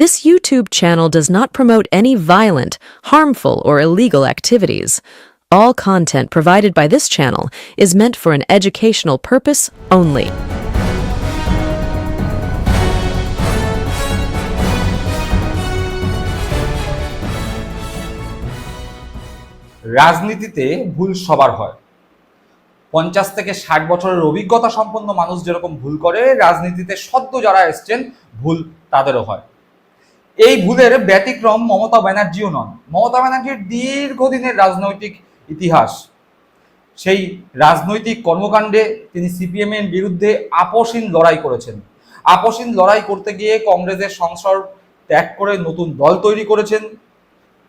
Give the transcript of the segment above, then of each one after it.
This YouTube channel does not promote any violent, harmful, or illegal activities. All content provided by this channel is meant for an educational purpose only. রাজনীতিতে ভুল সবার হয় পঞ্চাশ থেকে ষাট বছরের অভিজ্ঞতা সম্পন্ন মানুষ যেরকম ভুল করে রাজনীতিতে সদ্য যারা এসছেন ভুল তাদেরও হয় এই ভুলের ব্যতিক্রম মমতা ব্যানার্জিও নন। মমতা ব্যানার্জির দীর্ঘদিনের রাজনৈতিক ইতিহাস। সেই রাজনৈতিক কর্মকাণ্ডে তিনি সিপিএম এর বিরুদ্ধে আপোষহীন লড়াই করেছেন। আপোষহীন লড়াই করতে গিয়ে কংগ্রেসের সংসদ ত্যাগ করে নতুন দল তৈরি করেছেন।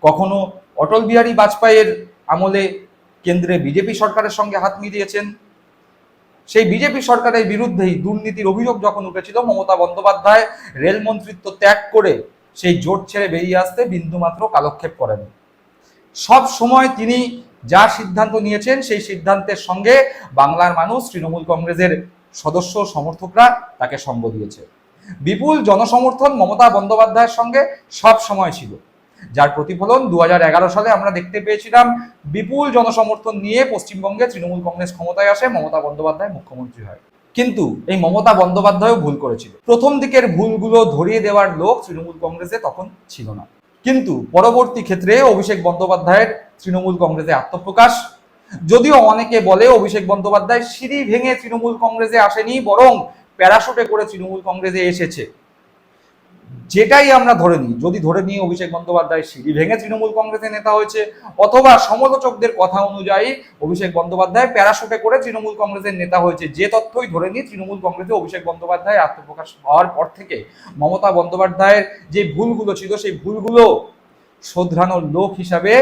কখনো অটল বিহারী বাজপেয়ীর আমলে কেন্দ্রে বিজেপি সরকারের সঙ্গে হাত মিলিয়েছেন। সেই বিজেপি সরকারের বিরুদ্ধেই দুর্নীতির অভিযোগ যখন উঠেছিল, মমতা বন্দ্যোপাধ্যায় রেল মন্ত্রিত্ব ত্যাগ করে সেই জোট ছেড়ে বেরিয়ে আসতে বিন্দুমাত্র কালক্ষেপ করেন। সব সময় তিনি যা সিদ্ধান্ত নিয়েছেন সেই সিদ্ধান্তের সঙ্গে বাংলার মানুষ, তৃণমূল কংগ্রেসের সদস্য, সমর্থকরা তাকে সঙ্গ দিয়েছে। বিপুল জনসমর্থন মমতা বন্দ্যোপাধ্যায়ের সঙ্গে সব সময় ছিল। যার প্রতিফলন দু হাজার এগারো সালে আমরা দেখতে পেয়েছিলাম। বিপুল জনসমর্থন নিয়ে পশ্চিমবঙ্গে তৃণমূল কংগ্রেস ক্ষমতায় আসে মমতা বন্দ্যোপাধ্যায় মুখ্যমন্ত্রী হয়। কিন্তু এই মমতা বন্দ্যোপাধ্যায়ও ভুল করেছিল। প্রথম দিকের ভুলগুলো ধরিয়ে দেওয়ার লোক তৃণমূল কংগ্রেসে তখন ছিল না। কিন্তু পরবর্তী ক্ষেত্রে অভিষেক বন্দ্যোপাধ্যায়ের তৃণমূল কংগ্রেসে আত্মপ্রকাশ। যদিও অনেকে বলে অভিষেক বন্দ্যোপাধ্যায় সিঁড়ি ভেঙে তৃণমূল কংগ্রেসে আসেনি, বরং প্যারাশুটে করে তৃণমূল কংগ্রেসে এসেছে। যেটাই আমরা ধরে নিই, যদি ধরে নিই অভিষেক বন্দ্যোপাধ্যায় সিঁড়ি ভেঙে তৃণমূল কংগ্রেসের নেতা হয়েছে, অথবা সমালোচকদের কথা অনুযায়ী অভিষেক বন্দ্যোপাধ্যায় প্যারাশুটে করে তৃণমূল কংগ্রেসের নেতা হয়েছে, যে তথ্যই ধরে নিই, তৃণমূল কংগ্রেসে অভিষেক বন্দ্যোপাধ্যায় আত্মপ্রকাশ হওয়ার পর থেকে মমতা বন্দ্যোপাধ্যায়ের যে ভুলগুলো ছিল, সেই ভুলগুলো শোধরানোর লোক হিসাবে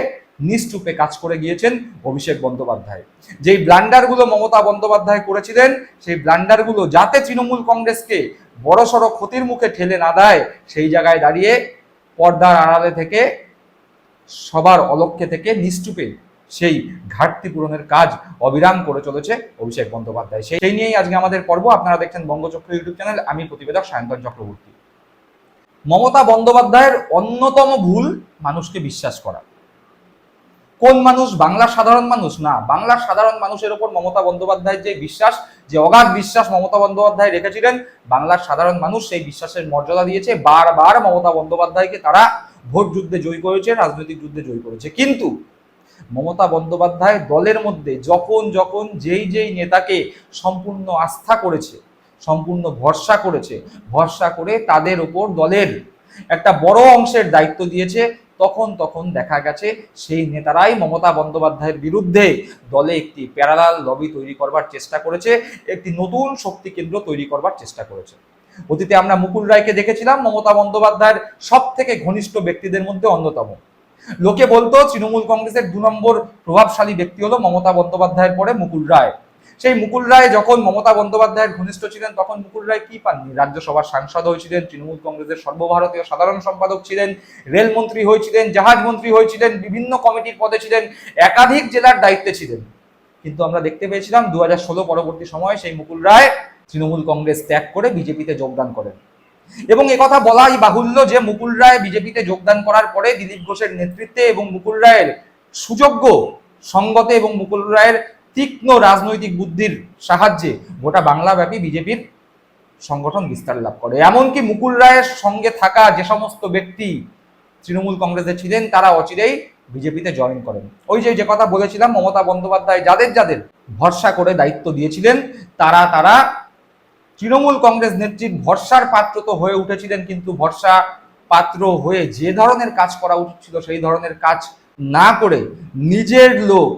নিশ্চুপে কাজ করে গিয়েছেন অভিষেক বন্দ্যোপাধ্যায়। যেই ব্লান্ডারগুলো মমতা বন্দ্যোপাধ্যায় করেছিলেন, সেই ব্লান্ডারগুলো যাতে তৃণমূল কংগ্রেসকে বড়সড় ক্ষতির মুখে ঠেলে না দেয়, সেই জায়গায় দাঁড়িয়ে পর্দার আড়ালে থেকে, সবার অলক্ষ্যে থেকে নিশ্চুপে সেই ঘাটতি পূরণের কাজ অবিরাম করে চলেছে অভিষেক বন্দ্যোপাধ্যায়। সেই নিয়েই আজকে আমাদের পর্ব। আপনারা দেখছেন বঙ্গচক্র ইউটিউব চ্যানেল। আমি প্রতিবেদক সায়ন্তন চক্রবর্তী। মমতা বন্দ্যোপাধ্যায়ের অন্যতম ভুল মানুষকে বিশ্বাস করা। কোন মানুষ? বাংলার সাধারণ মানুষ? না বাংলার সাধারণ মানুষের ওপর মমতা বন্দ্যোপাধ্যায়ের যে বিশ্বাস, যে অগাধ বিশ্বাস মমতা বন্দ্যোপাধ্যায় রেখেছিলেন বাংলার সাধারণ মানুষ সেই বিশ্বাসের মর্যাদা দিয়েছে। বারবার মমতা বন্দ্যোপাধ্যায়কে তারা ভোট যুদ্ধে জয়ী করেছে, রাজনৈতিক যুদ্ধে জয়ী করেছে। কিন্তু মমতা বন্দ্যোপাধ্যায় দলের মধ্যে যখন যখন যেই যেই নেতাকে সম্পূর্ণ আস্থা করেছে, সম্পূর্ণ ভরসা করেছে, ভরসা করে তাদের ওপর দলের একটা বড় অংশের দায়িত্ব দিয়েছে তখন তখন দেখা গেছে সেই নেতারাই মমতা বন্দ্যোপাধ্যায়ের বিরুদ্ধে দলে একটি প্যারালাল লবি তৈরি করবার চেষ্টা করেছে, একটি নতুন শক্তি কেন্দ্র তৈরি করবার চেষ্টা করেছে। অতীতে আমরা মুকুল রায়কে দেখেছিলাম, মমতা বন্দ্যোপাধ্যায়ের সব থেকে ঘনিষ্ঠ ব্যক্তিদের মধ্যে অন্যতম। লোকে বলতো, তৃণমূল কংগ্রেসের দু নম্বর প্রভাবশালী ব্যক্তি হলো মমতা বন্দ্যোপাধ্যায়ের পরে মুকুল রায়। সেই মুকুল রায় যখন মমতা বন্দ্যোপাধ্যায়ের ঘনিষ্ঠ ছিলেন, তখন মুকুল রায় কি পাননি? রাজ্যসভার সাংসদ হয়েছিলেন, তৃণমূল কংগ্রেসের সর্বভারতীয় সাধারণ সম্পাদক ছিলেন রেলমন্ত্রী হয়েছিলেন, জাহাজ মন্ত্রী হয়েছিলেন, বিভিন্ন কমিটির পদে ছিলেন, একাধিক জেলার দায়িত্বে ছিলেন। কিন্তু আমরা দেখতে পেয়েছিলাম দু হাজার ষোলো পরবর্তী সময়ে সেই মুকুল রায় তৃণমূল কংগ্রেস ত্যাগ করে বিজেপিতে যোগদান করেন। এবং একথা বলাই বাহুল্য যে মুকুল রায় বিজেপিতে যোগদান করার পরে দিলীপ ঘোষের নেতৃত্বে এবং মুকুল রায়ের সুযোগ্য সঙ্গতে এবং মুকুল রায়ের তীক্ষ্ণ রাজনৈতিক বুদ্ধির সাহায্যে গোটা বাংলাব্যাপী বিজেপির সংগঠন বিস্তার লাভ করে। এমনকি মুকুল রায়ের সঙ্গে থাকা যে সমস্ত ব্যক্তি তৃণমূল কংগ্রেসে ছিলেন, তারা অচিরেই বিজেপিতে জয়েন করেন। ওই যে যে কথা বলেছিলাম, মমতা বন্দ্যোপাধ্যায় যাদের যাদের ভরসা করে দায়িত্ব দিয়েছিলেন, তারা তারা তৃণমূল কংগ্রেস নেত্রীর ভরসার পাত্র তো হয়ে উঠেছিলেন, কিন্তু ভরসা পাত্র হয়ে যে ধরনের কাজ করা উচিত ছিল, সেই ধরনের কাজ না করে নিজের লোক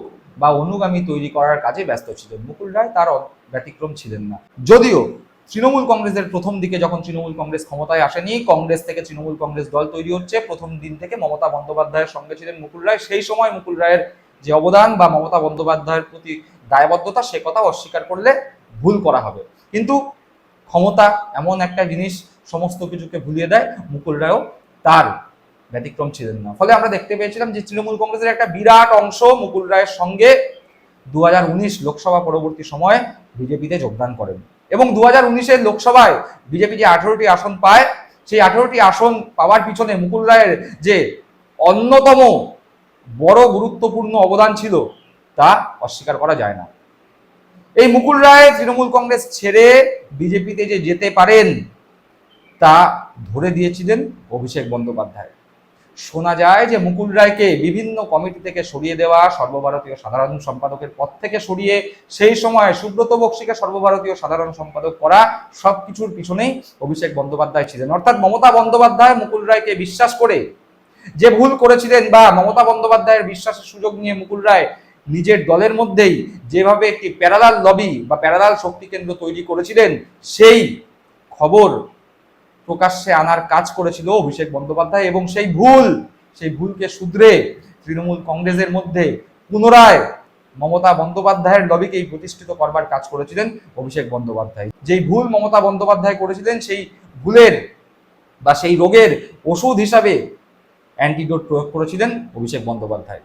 বা অনুগামী তৈরি করার কাজে ব্যস্ত ছিলেন। মুকুল রায় তার ব্যতিক্রম ছিলেন না। যদিও তৃণমূল কংগ্রেসের প্রথম দিকে যখন তৃণমূল কংগ্রেস ক্ষমতায় আসেনি, কংগ্রেস থেকে তৃণমূল কংগ্রেস দল তৈরি হচ্ছে। প্রথম দিন থেকে মমতা বন্দ্যোপাধ্যায়ের সঙ্গে ছিলেন মুকুল রায়। সেই সময় মুকুল রায়ের যে অবদান বা মমতা বন্দ্যোপাধ্যায়ের প্রতি দায়বদ্ধতা, সে কথা অস্বীকার করলে ভুল করা হবে। কিন্তু ক্ষমতা এমন একটা জিনিস, সমস্ত কিছুকে ভুলিয়ে দেয়। মুকুল রায়ও তার ব্যতিক্রম ছিলেন না। ফলে আমরা দেখতে পেয়েছিলাম যে তৃণমূল কংগ্রেসের একটা বিরাট অংশ মুকুল রায়ের সঙ্গে দু হাজার উনিশ লোকসভা পরবর্তী সময়ে বিজেপিতে যোগদান করেন। এবং দু হাজার লোকসভায় বিজেপি যে আঠারোটি আসন পায়, সেই আঠেরোটি আসন পাওয়ার পিছনে মুকুল রায়ের যে অন্যতম বড় গুরুত্বপূর্ণ অবদান ছিল, তা অস্বীকার করা যায় না। এই মুকুল রায় তৃণমূল কংগ্রেস ছেড়ে বিজেপিতে যে যেতে পারেন, তা ধরে দিয়েছিলেন অভিষেক বন্দ্যোপাধ্যায়। শোনা যায় যে মুকুল রায়কে বিভিন্ন কমিটি থেকে সরিয়ে দেওয়া সর্বভারতীয় সাধারণ সম্পাদকের পদ থেকে সরিয়ে সেই সময় সুব্রত বক্সিকে সর্বভারতীয় সাধারণ সম্পাদক করা সবকিছুর পিছনেই অভিষেক বন্দ্যোপাধ্যায় ছিলেন। অর্থাৎ মমতা বন্দ্যোপাধ্যায় মুকুল রায়কে বিশ্বাস করে যে ভুল করেছিলেন বা মমতা বন্দ্যোপাধ্যায়ের বিশ্বাসের সুযোগ নিয়ে মুকুল রায় নিজের দলের মধ্যেই যেভাবে একটি প্যারালাল লবি বা প্যারালাল শক্তি কেন্দ্র তৈরি করেছিলেন, সেই খবর প্রকাশ্যে আনার কাজ করেছিল অভিষেক বন্দ্যোপাধ্যায় এবং সেই ভুল, সেই ভুলকে শুধরে তৃণমূল কংগ্রেসের মধ্যে পুনরায় মমতা বন্দ্যোপাধ্যায়ের লবিকেই প্রতিষ্ঠিত করবার কাজ করেছিলেন অভিষেক বন্দ্যোপাধ্যায়। যেই ভুল মমতা বন্দ্যোপাধ্যায় করেছিলেন, সেই ভুলের বা সেই রোগের ওষুধ হিসাবে অ্যান্টিডোট প্রয়োগ করেছিলেন অভিষেক বন্দ্যোপাধ্যায়।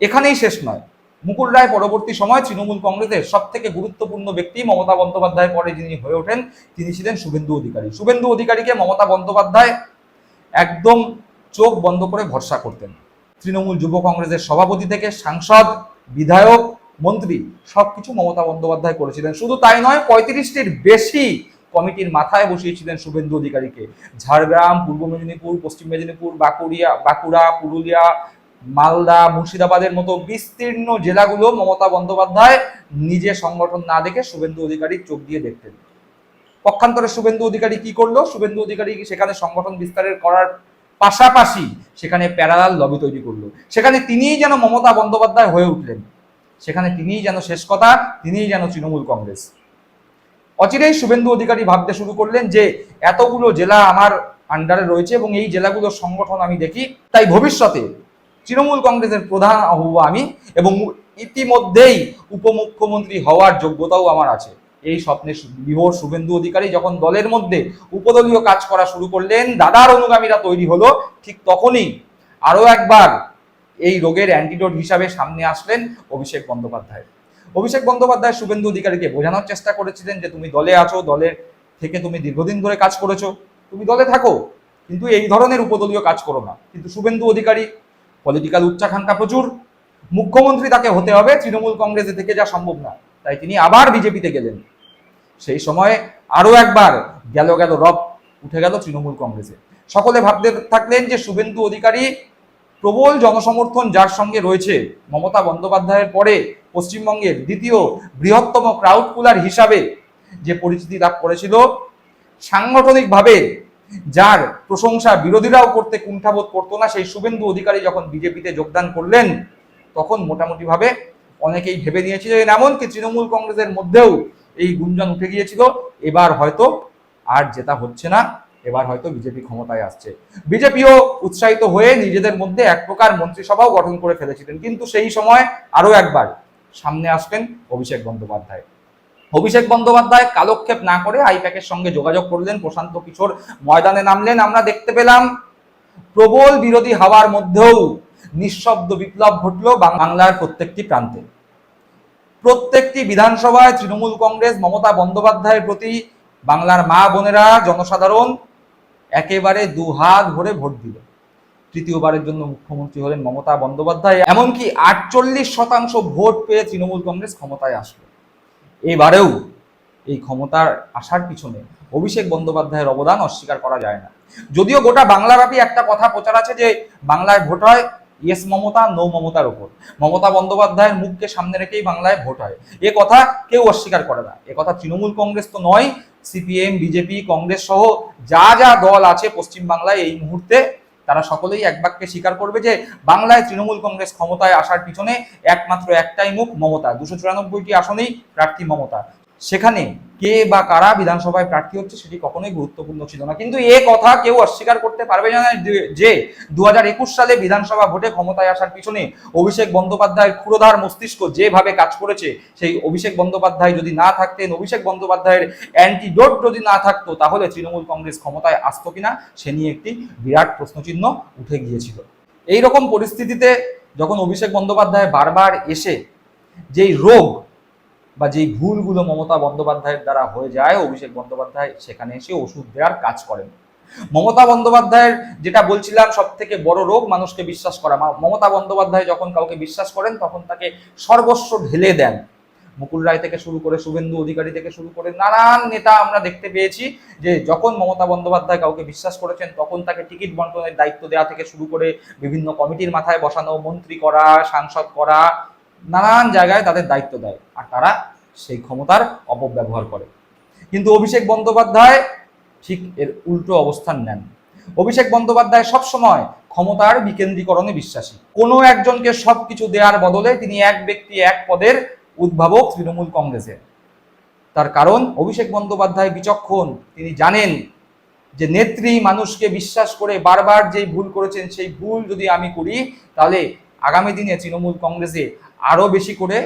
এখানেই শেষ নয়। মুকুল রায় পরবর্তী সময় তৃণমূল কংগ্রেসের সব থেকে গুরুত্বপূর্ণ ব্যক্তি মমতা বন্দ্যোপাধ্যায়, পরে যিনি হয়ে ওঠেন, তিনি ছিলেন শুভেন্দু অধিকারী। শুভেন্দু অধিকারীকে মমতা বন্দ্যোপাধ্যায় একদম চোখ বন্ধ করে ভরসা করতেন। তৃণমূল যুব কংগ্রেসের সভাপতি থেকে সাংসদ, বিধায়ক, মন্ত্রী, সবকিছু মমতা বন্দ্যোপাধ্যায় করেছিলেন। শুধু তাই নয়, পঁয়ত্রিশটির বেশি কমিটির মাথায় বসিয়েছিলেন শুভেন্দু অধিকারীকে। ঝাড়গ্রাম, পূর্ব মেদিনীপুর, পশ্চিম মেদিনীপুর, বাঁকুড়িয়া, বাঁকুড়া, পুরুলিয়া মালদা মুর্শিদাবাদের মতো বিস্তীর্ণ জেলাগুলো মমতা বন্দ্যোপাধ্যায় নিজে সংগঠন না দেখে শুভেন্দু অধিকারী চোখ দিয়ে দেখতেন। পক্ষান্তরে শুভেন্দু অধিকারী কি করল? শুভেন্দু অধিকারী সেখানে সংগঠন বিস্তারের করার পাশাপাশি সেখানে প্যারালাল লবি তৈরি করল। সেখানে তিনিই যেন মমতা বন্দ্যোপাধ্যায় হয়ে উঠলেন। সেখানে তিনিই যেন শেষ কথা, তিনিই যেন তৃণমূল কংগ্রেস। অচিরেই শুভেন্দু অধিকারী ভাবতে শুরু করলেন যে, এতগুলো জেলা আমার আন্ডারে রয়েছে এবং এই জেলাগুলোর সংগঠন আমি দেখি, তাই ভবিষ্যতে তৃণমূল কংগ্রেসের প্রধান হব আমি এবং ইতিমধ্যেই উপমুখ্যমন্ত্রী হওয়ার যোগ্যতাও আমার আছে। এই স্বপ্নে বিভোর শুভেন্দু অধিকারী যখন দলের মধ্যে উপদলীয় কাজ করা শুরু করলেন, দাদার অনুগামীরা তৈরি হলো, ঠিক তখনই আরও একবার এই রোগের অ্যান্টিডোট হিসাবে সামনে আসলেন অভিষেক বন্দ্যোপাধ্যায়। অভিষেক বন্দ্যোপাধ্যায় শুভেন্দু অধিকারীকে বোঝানোর চেষ্টা করেছিলেন যে, তুমি দলে আছো দলের থেকে তুমি দীর্ঘদিন ধরে কাজ করেছ, তুমি দলে থাকো, কিন্তু এই ধরনের উপদলীয় কাজ করো না। কিন্তু শুভেন্দু অধিকারী পলিটিক্যাল উচ্চাকাঙ্ক্ষা প্রচুর। মুখ্যমন্ত্রী তাকে হতে হবে, তৃণমূল কংগ্রেসে থেকে যা সম্ভব না তাই তিনি আবার বিজেপিতে গেলেন। সেই সময়ে আরও একবার গেল গেল রব, উঠে গেল তৃণমূল কংগ্রেসে সকলে ভাবতে থাকলেন যে শুভেন্দু অধিকারী প্রবল জনসমর্থন যার সঙ্গে রয়েছে, মমতা বন্দ্যোপাধ্যায়ের পরে পশ্চিমবঙ্গের দ্বিতীয় বৃহত্তম ক্রাউড পুলার হিসাবে যে পরিচিতি লাভ করেছিল, সাংগঠনিকভাবে যার প্রশংসা বিরোধীরাও করতে কুণ্ঠাবোধ করতো না, সেই শুভেন্দু অধিকারী যখন বিজেপিতে যোগদান করলেন, তখন মোটামুটি ভাবে অনেকেই ভেবে নিয়েছিলেন এমনকি তৃণমূল কংগ্রেসের মধ্যেও এই গুঞ্জন উঠে গিয়েছিল, এবার হয়তো আর জেতা হচ্ছে না, এবার হয়তো বিজেপি ক্ষমতায় আসছে। বিজেপিও উৎসাহিত হয়ে নিজেদের মধ্যে এক প্রকার মন্ত্রিসভাও গঠন করে ফেলেছিলেন, কিন্তু সেই সময় আরও একবার সামনে আসলেন অভিষেক বন্দ্যোপাধ্যায়। অভিষেক বন্দ্যোপাধ্যায় কালক্ষেপ না করে আইপ্যাকের সঙ্গে যোগাযোগ করলেন। প্রশান্ত কিশোর ময়দানে নামলেন। আমরা দেখতে পেলাম, প্রবল বিরোধী হাওয়ার মধ্যেও নিঃশব্দ বিপ্লব ঘটল বাংলার প্রত্যেকটি প্রান্তে। প্রত্যেকটি বিধানসভায় তৃণমূল কংগ্রেস, মমতা বন্দ্যোপাধ্যায়ের প্রতি বাংলার মা বোনেরা, জনসাধারণ একেবারে দু হাত ভরে ভোট দিল। তৃতীয়বারের জন্য মুখ্যমন্ত্রী হলেন মমতা বন্দ্যোপাধ্যায়। এমনকি আটচল্লিশ শতাংশ ভোট পেয়ে তৃণমূল কংগ্রেস ক্ষমতায় আসলো। এবারেও এই ক্ষমতার আসার পিছনে অভিষেক বন্দ্যোপাধ্যায়ের অবদান অস্বীকার করা যায় না। যদিও গোটা বাংলাব্যাপী একটা কথা প্রচার আছে যে, বাংলায় ভোট হয় ইয়েস মমতা, নো মমতার উপর মমতা বন্দ্যোপাধ্যায়ের মুখকে সামনে রেখেই বাংলায় ভোট হয়। এ কথা কেউ অস্বীকার করে না। এ কথা তৃণমূল কংগ্রেস তো নয়, সিপিএম, বিজেপি, কংগ্রেস সহ যা যা দল আছে পশ্চিম বাংলায় এই মুহূর্তে তারা সকলেই এক বাক্যে স্বীকার করবে যে বাংলায় তৃণমূল কংগ্রেস ক্ষমতায় আসার পিছনে একমাত্র একটাই মুখ মমতা। দুশো চুরানব্বইটি আসনেই প্রার্থী মমতা। সেখানে কে বা কারা বিধানসভায় প্রার্থী হচ্ছে সেটি কখনোই গুরুত্বপূর্ণ ছিল না। কিন্তু এ কথা কেউ অস্বীকার করতে পারবে না যে- দু একুশ সালে বিধানসভা ভোটে ক্ষমতায় আসার পিছনে অভিষেক বন্দ্যোপাধ্যায়ের ক্ষুরধার মস্তিষ্ক যেভাবে কাজ করেছে, সেই অভিষেক বন্দ্যোপাধ্যায় যদি না থাকতেন, অভিষেক বন্দ্যোপাধ্যায়ের অ্যান্টিডোট যদি না থাকতো, তাহলে তৃণমূল কংগ্রেস ক্ষমতায় আসতো কিনা সে নিয়ে একটি বিরাট প্রশ্নচিহ্ন উঠে গিয়েছিল। এই রকম পরিস্থিতিতে যখন অভিষেক বন্দ্যোপাধ্যায় বারবার এসে যেই রোগ বা যেই ভুলগুলো মমতা বন্দ্যোপাধ্যায়ের দ্বারা হয়ে যায়, অভিষেক বন্দ্যোপাধ্যায় সেখানে এসে ওষুধ দেওয়ার কাজ করেন। মমতা বন্দ্যোপাধ্যায়ের যেটা বলছিলাম সব থেকে বড় রোগ মানুষকে বিশ্বাস করা। মমতা বন্দ্যোপাধ্যায় যখন কাউকে বিশ্বাস করেন, তখন তাকে সর্বস্ব ঢেলে দেন। মুকুল রায় থেকে শুরু করে শুভেন্দু অধিকারী থেকে শুরু করে নানান নেতা আমরা দেখতে পেয়েছি যে যখন মমতা বন্দ্যোপাধ্যায় কাউকে বিশ্বাস করেছেন, তখন তাকে টিকিট বন্টনের দায়িত্ব দেওয়া থেকে শুরু করে বিভিন্ন কমিটির মাথায় বসানো, মন্ত্রী করা, সাংসদ করা নানান জায়গায় তাদের দায়িত্ব দেয় আর তারা সেই ক্ষমতার অপব্যবহার করে। কিন্তু অভিষেক বন্দ্যোপাধ্যায় ঠিক এর উল্টো অবস্থান নেন। অভিষেক বন্দ্যোপাধ্যায় সবসময় ক্ষমতার বিকেন্দ্রীকরণে বিশ্বাসী। কোনো একজনকে সবকিছু দেওয়ার বদলে তিনি এক ব্যক্তি এক পদের উদ্ভাবক তৃণমূল কংগ্রেসের। তার কারণ, অভিষেক বন্দ্যোপাধ্যায় বিচক্ষণ। তিনি জানেন যে নেত্রী মানুষকে বিশ্বাস করে বারবার যেই ভুল করেছেন, সেই ভুল যদি আমি করি, তাহলে আগামী দিনে তৃণমূল কংগ্রেসে আরও বেশি করে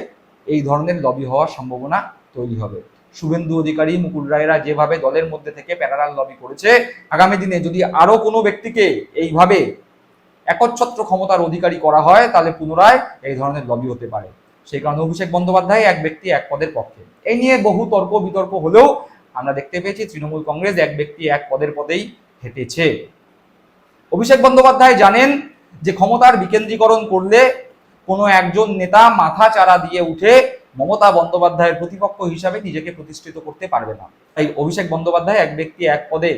এই ধরনের লবি হওয়ার সম্ভাবনা তৈরি হবে। শুভেন্দু অধিকারী, মুকুল রায়রা যেভাবে দলের মধ্যে থেকে প্যারালাল লবি করেছে, আগামী দিনে যদি আরও কোনো ব্যক্তিকে এইভাবে একচ্ছত্র ক্ষমতার অধিকারী করা হয়, তাহলে পুনরায় এই ধরনের লবি হতে পারে। সেই কারণে অভিষেক বন্দ্যোপাধ্যায় এক ব্যক্তি এক পদের পক্ষে। এই নিয়ে বহু তর্ক বিতর্ক হলেও আমরা দেখতে পেয়েছি তৃণমূল কংগ্রেস এক ব্যক্তি এক পদের পদেই হেঁটেছে। অভিষেক বন্দ্যোপাধ্যায় জানেন যে ক্ষমতার বিকেন্দ্রীকরণ করলে কোনো একজন নেতা মাথা চারা দিয়ে উঠে মমতা বন্দ্যোপাধ্যায়ের প্রতিপক্ষ হিসাবে নিজেকে প্রতিষ্ঠিত করতে পারবে না। তাই অভিষেক বন্দ্যোপাধ্যায় এক ব্যক্তি এক পদে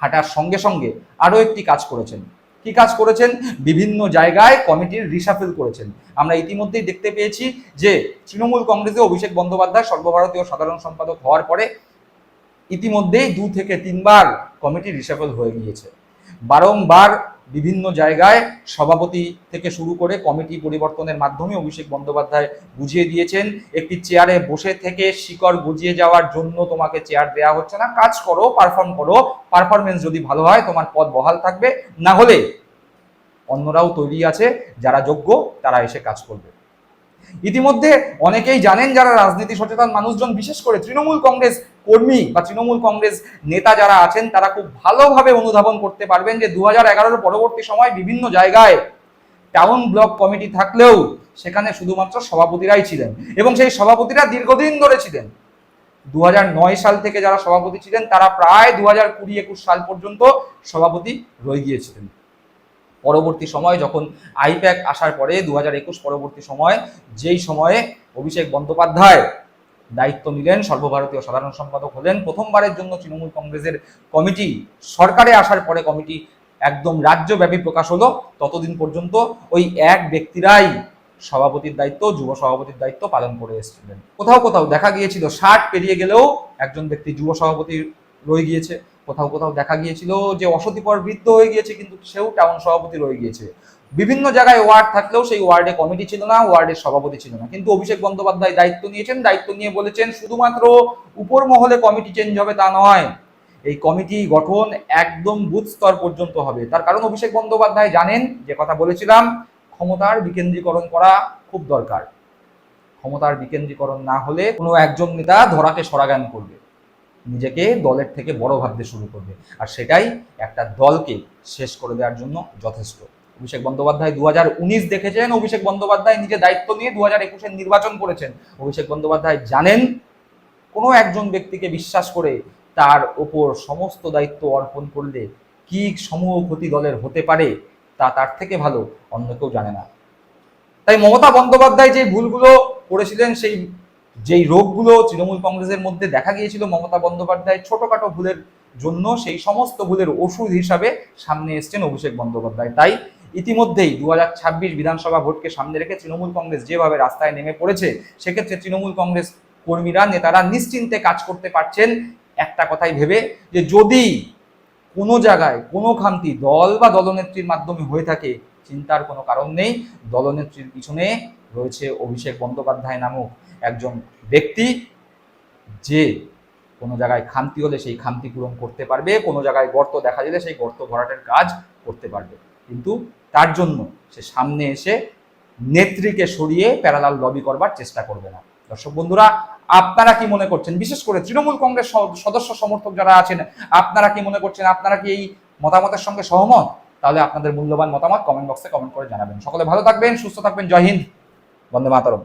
হাঁটার সঙ্গে সঙ্গে আরও একটি কাজ করেছেন। কি কাজ করেছেন? বিভিন্ন জায়গায় কমিটির রিসাফেল করেছেন। আমরা ইতিমধ্যেই দেখতে পেয়েছি যে তৃণমূল কংগ্রেসে অভিষেক বন্দ্যোপাধ্যায় সর্বভারতীয় সাধারণ সম্পাদক হওয়ার পরে ইতিমধ্যেই দু থেকে তিনবার কমিটি রিসাফেল হয়ে গিয়েছে। বারংবার বিভিন্ন জায়গায় সভাপতি থেকে শুরু করে কমিটি পরিবর্তনের মাধ্যমে অভিষেক বন্দ্যোপাধ্যায় বুঝিয়ে দিয়েছেন, একটি চেয়ারে বসে থেকে শিকড় গুজিয়ে যাওয়ার জন্য তোমাকে চেয়ার দেয়া হচ্ছে না। কাজ করো পারফর্ম করো। পারফরমেন্স যদি ভালো হয়, তোমার পদ বহাল থাকবে। না হলে অন্যরাও তৈরি আছে, যারা যোগ্য, তারা এসে কাজ করবে। ইতিমধ্যে অনেকেই জানেন যারা রাজনীতি সচেতন মানুষজন, বিশেষ করে তৃণমূল কংগ্রেস কর্মী বা তৃণমূল কংগ্রেস নেতা যারা আছেন, তারা খুব ভালোভাবে অনুধাবন করতে পারবেন যে দু হাজার পরবর্তী সময় বিভিন্ন জায়গায় টাউন ব্লক কমিটি থাকলেও সেখানে শুধুমাত্র সভাপতিরাই ছিলেন এবং সেই সভাপতিরা দীর্ঘদিন ধরে ছিলেন। দু হাজার নয় সাল থেকে যারা সভাপতি ছিলেন, তারা প্রায় দু হাজার কুড়ি একুশ সাল পর্যন্ত সভাপতি রয়ে গিয়েছিলেন। পরবর্তী সময়, যখন আইপ্যাক আসার পরে দু একুশ পরবর্তী সময়, যেই সময়ে অভিষেক বন্দ্যোপাধ্যায় দায়িত্ব নিলেন, সর্বভারতীয় সাধারণ সম্পাদক হলেন, প্রথমবারের জন্য তৃণমূল কংগ্রেসের কমিটি সরকারে আসার পরে কমিটি একদম রাজ্যব্যাপী প্রকাশ হলো। ততদিন পর্যন্ত ওই এক ব্যক্তিরাই সভাপতির দায়িত্ব, যুব সভাপতির দায়িত্ব পালন করে এসেছিলেন। কোথাও কোথাও দেখা গিয়েছিল, ষাট পেরিয়ে গেলেও একজন ব্যক্তি যুব সভাপতি রয়ে গিয়েছে। কোথাও কোথাও দেখা গিয়েছিল যে অসতিপর বৃদ্ধ হয়ে গিয়েছে, কিন্তু সেও টাউন সভাপতি রয়ে গিয়েছে। বিভিন্ন জায়গায় ওয়ার্ড থাকলেও সেই ওয়ার্ডে কমিটি ছিল না ওয়ার্ডের সভাপতি ছিল না। কিন্তু অভিষেক বন্দ্যোপাধ্যায় দায়িত্ব নিয়েছেন, দায়িত্ব নিয়ে বলেছেন, শুধুমাত্র উপর মহলে কমিটি চেঞ্জ হবে তা নয়, এই কমিটি গঠন একদম বুথ স্তর পর্যন্ত হবে। তার কারণ অভিষেক বন্দ্যোপাধ্যায় জানেন, যে কথা বলেছিলাম, ক্ষমতার বিকেন্দ্রীকরণ করা খুব দরকার। ক্ষমতার বিকেন্দ্রীকরণ না হলে কোনো একজন নেতা ধরাকে সরাগান করবে। নিজেকে দলের থেকে বড় ভাবতে শুরু করবে। আর সেটাই একটা দলকে শেষ করে দেওয়ার জন্য যথেষ্ট। অভিষেক বন্দ্যোপাধ্যায় দু উনিশ দেখেছেন, অভিষেক বন্দ্যোপাধ্যায় নিজে দায়িত্ব নিয়ে দু হাজার একুশের নির্বাচন করেছেন। অভিষেক বন্দ্যোপাধ্যায় জানেন, কোনো একজন ব্যক্তিকে বিশ্বাস করে তার ওপর সমস্ত দায়িত্ব অর্পণ করলে কি সমূহ ক্ষতি দলের হতে পারে তা তার থেকে ভালো অন্য কেউ জানে না। তাই মমতা বন্দ্যোপাধ্যায় যে ভুলগুলো করেছিলেন সেই যেই রোগগুলো তৃণমূল কংগ্রেসের মধ্যে দেখা গিয়েছিল, মমতা বন্দ্যোপাধ্যায় ছোটখাটো ভুলের জন্য সেই সমস্ত ভুলের ওষুধ হিসাবে সামনে এসছেন অভিষেক বন্দ্যোপাধ্যায়। তাই ইতিমধ্যেই দুহাজার ছাব্বিশ বিধানসভা ভোটকে সামনে রেখে তৃণমূল কংগ্রেস যেভাবে রাস্তায় নেমে পড়েছে, সেক্ষেত্রে তৃণমূল কংগ্রেস কর্মীরা, নেতারা নিশ্চিন্তে কাজ করতে পারছেন একটা কথাই ভেবে, যে যদি কোনো জায়গায়, কোনো খামতি দল বা দলনেত্রীর মাধ্যমে হয়ে থাকে, চিন্তার কোনো কারণ নেই। দলনেত্রীর পিছনে রয়েছে অভিষেক বন্দ্যোপাধ্যায় নামক একজন ব্যক্তি যে কোনো জায়গায় খামতি হলে সেই খামতি পূরণ করতে পারবে, কোনো জায়গায় গর্ত দেখা দিলে সেই গর্ত ভরাটের কাজ করতে পারবে। কিন্তু তার জন্য সে সামনে এসে নেত্রীকে সরিয়ে প্যারালাল লবি করবার চেষ্টা করবে না। দর্শক বন্ধুরা, আপনারা কি মনে করছেন? বিশেষ করে তৃণমূল কংগ্রেস সদস্য সমর্থক যারা আছেন, আপনারা কি মনে করছেন? আপনারা কি এই মতামতের সঙ্গে সহমত? তাহলে আপনাদের মূল্যবান মতামত কমেন্ট বক্সে কমেন্ট করে জানাবেন। সকলে ভালো থাকবেন, সুস্থ থাকবেন। জয় হিন্দ। বন্দে মাতরম।